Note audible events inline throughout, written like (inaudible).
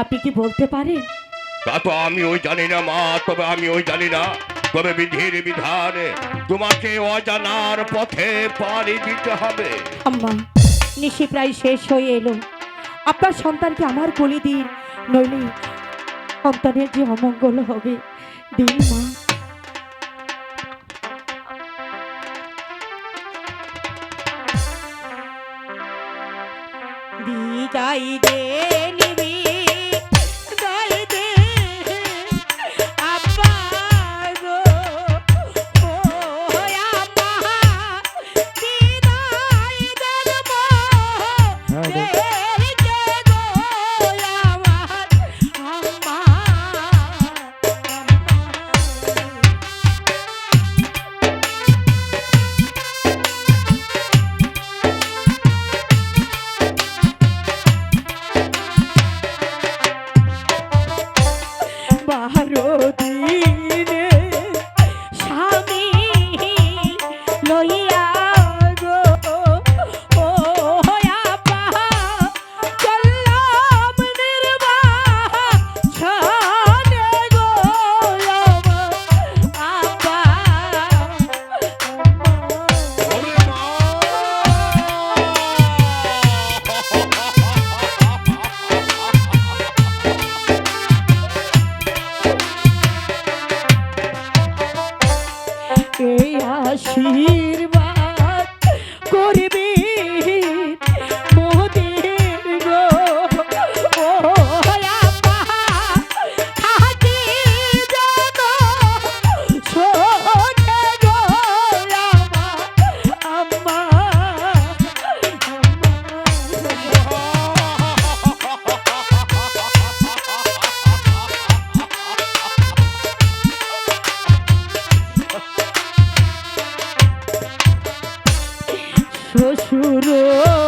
আপনি কি বলতে পারেন? তা তো আমি ওই জানি না মা তবে আমি ওই জানি না। তবে বিধির বিধানে তোমাকে অজানার পথে পাড়ি দিতে হবে। আম্মা নিশি প্রায় শেষ হয়ে এলো। আপনার সন্তানকে আমার কোলে দিন নইলে সন্তানের যে অমঙ্গল হবে। দিন মা। দিগাই দে বারো শ্বশুর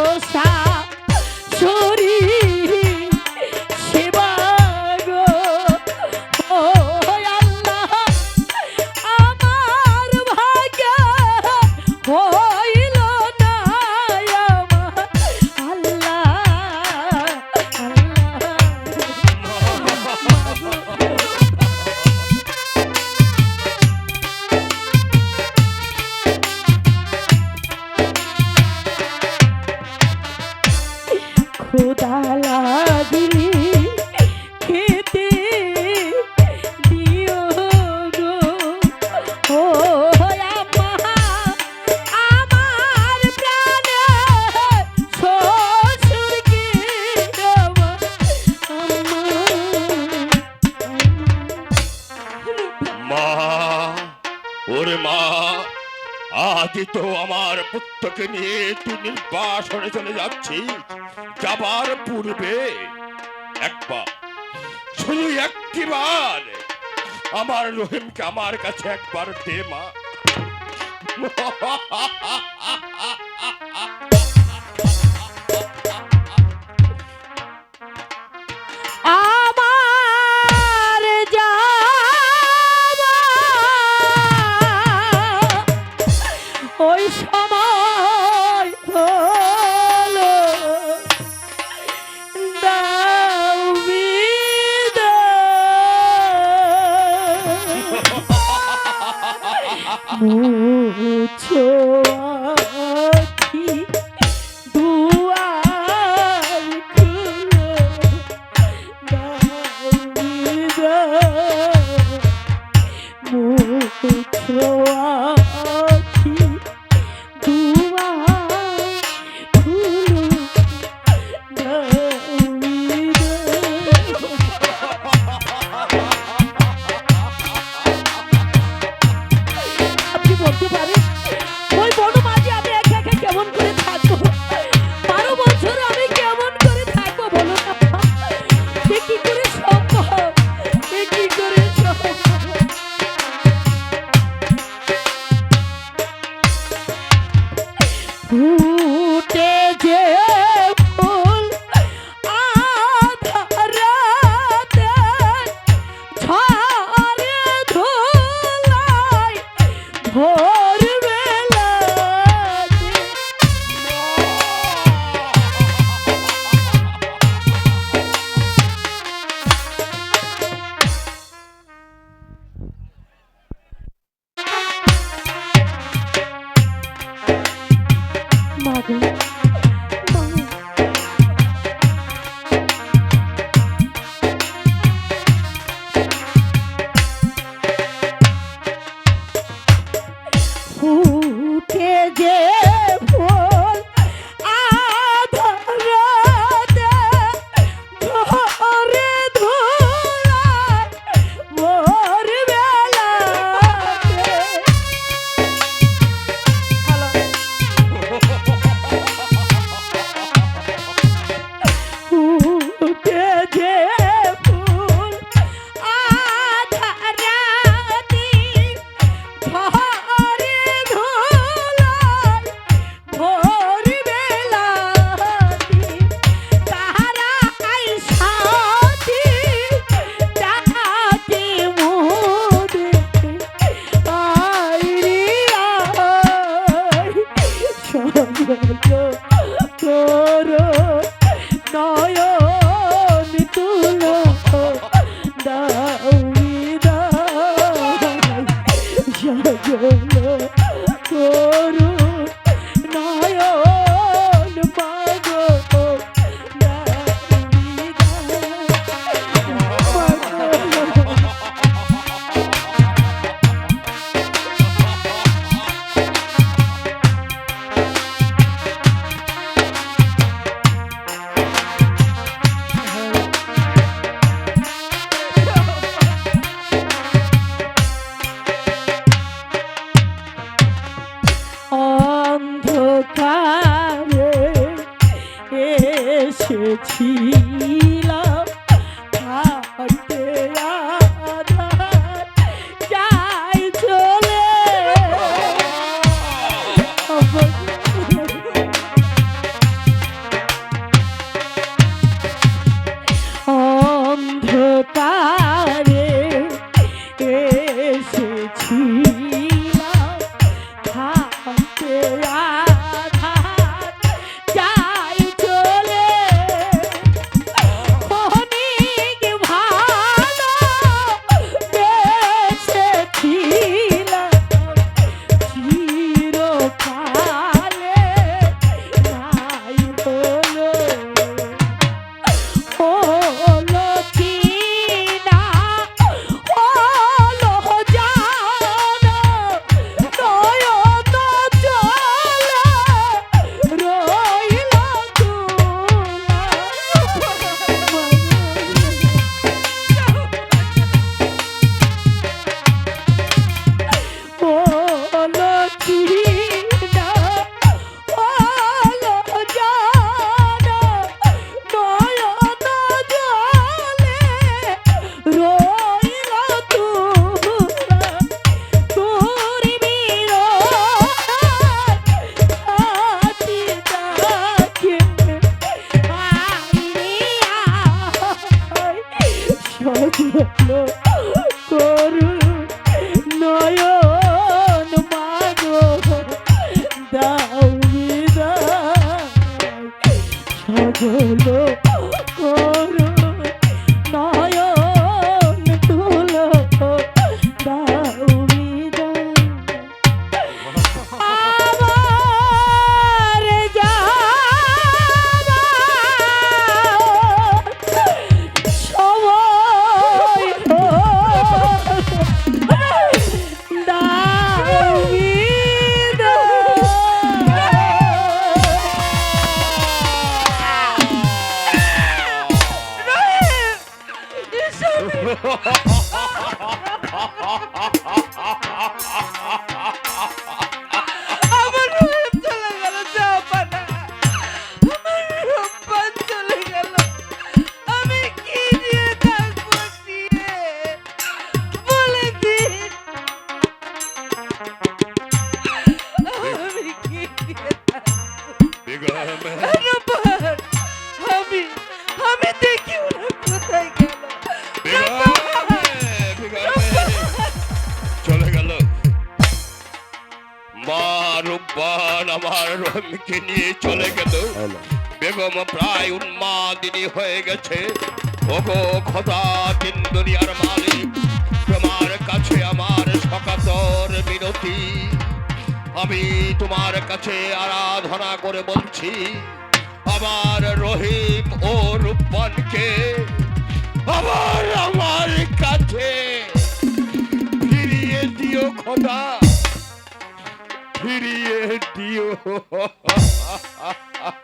খেতে দিও আমার মা, ওরে মা, আজ তো আমার পুত্রকে নিয়ে তুই নির্বাসনে চলে যাচ্ছি যাবার পূর্বে একবার শুধু একটিবার আমার রহিমকে আমার কাছে একবার দে মা। (laughs) Hmm. সজল চলে গেল মা রূপবান আমার রহিমকে নিয়ে চলে গেল বেগম প্রায় উন্মাদিনী হয়ে গেছে ওগো খোদা তিন দুনিয়ার মালিক তোমার কাছে আমার সকাতর বিনতি আমি তোমার কাছে আরাধনা করে বলছি, আমার রহিম ও রূপনকে আমার আমার কাছে ফিরিয়ে দিও খোদা, ফিরিয়ে দিও। (laughs)